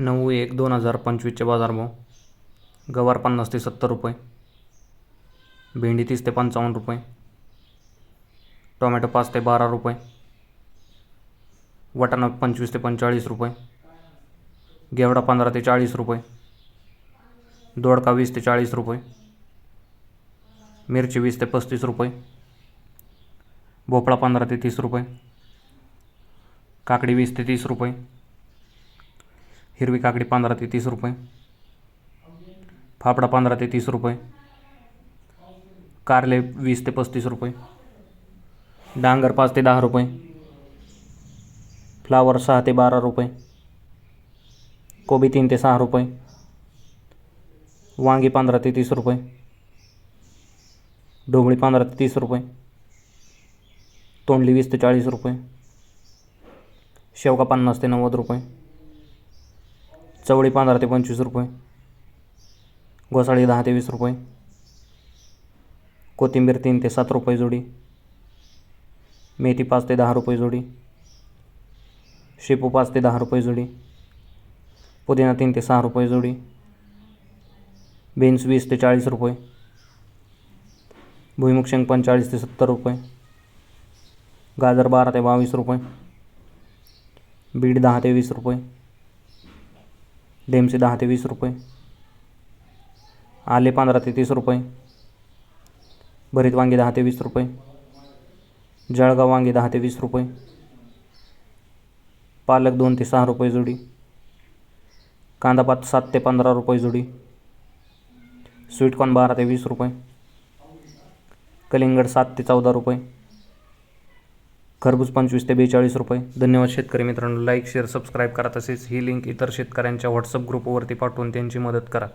नऊ एक दोन हजार पंचवीसचे बाजारभाव. गवार पन्नास ते सत्तर रुपये. भेंडी तीस ते पंचावन्न रुपये. टोमॅटो पाच ते बारा रुपये. वाटाणा पंचवीस ते पंचेचाळीस रुपये. घेवडा पंधरा ते चाळीस रुपये. दोडका वीस ते चाळीस रुपये. मिरची वीस ते पस्तीस रुपये. भोपळा पंधरा ते तीस रुपये. काकडी वीस ते तीस रुपये. हिरवी काकडी पंधरा ते तीस रुपये. फाफडा पंधरा ते तीस रुपये. कारले वीस ते पस्तीस रुपये. डांगर पाच ते दहा रुपये. फ्लावर सहा ते बारा रुपये. कोबी तीन ते सहा रुपये. वांगी पंधरा ते तीस रुपये. ढोबळी पंधरा ते तीस रुपये. तोंडली वीस ते चाळीस रुपये. शेवगा पन्नास ते नव्वद रुपये. चवळी पंधरा ते पंचवीस रुपये. घोसाळी दहा ते वीस रुपये. कोथिंबीर तीन ते सात रुपये जोडी. मेथी पाच ते दहा रुपये जोडी. शेपू पाच ते दहा रुपये जोडी. पुदिना तीन ते सहा रुपये जोडी. बीन्स वीस ते चाळीस रुपये. भुईमुग शेंग पंचेचाळीस ते सत्तर रुपये. गाजर बारा ते बावीस रुपये. बीट दहा ते वीस रुपये. डेमसे दहा ते वीस रुपये. आले पंधरा ते तीस रुपये. भरीत वांगे दहा ते वीस रुपये. जळगाव वांगे दहा ते वीस रुपये. पालक दोन ते सहा रुपये जोडी. कांदापात सात ते पंधरा रुपये जोडी. स्वीटकॉर्न बारा ते वीस रुपये. कलिंगड सात ते चौदा रुपये. खरबूज पंचवीस ते बेचाळीस रुपये. धन्यवाद शेतकरी मित्रांनो. लाईक शेअर सबस्क्राईब करा तसेच ही लिंक इतर शेतकऱ्यांच्या व्हॉट्सअप ग्रुपवरती पाठवून त्यांची मदत करा.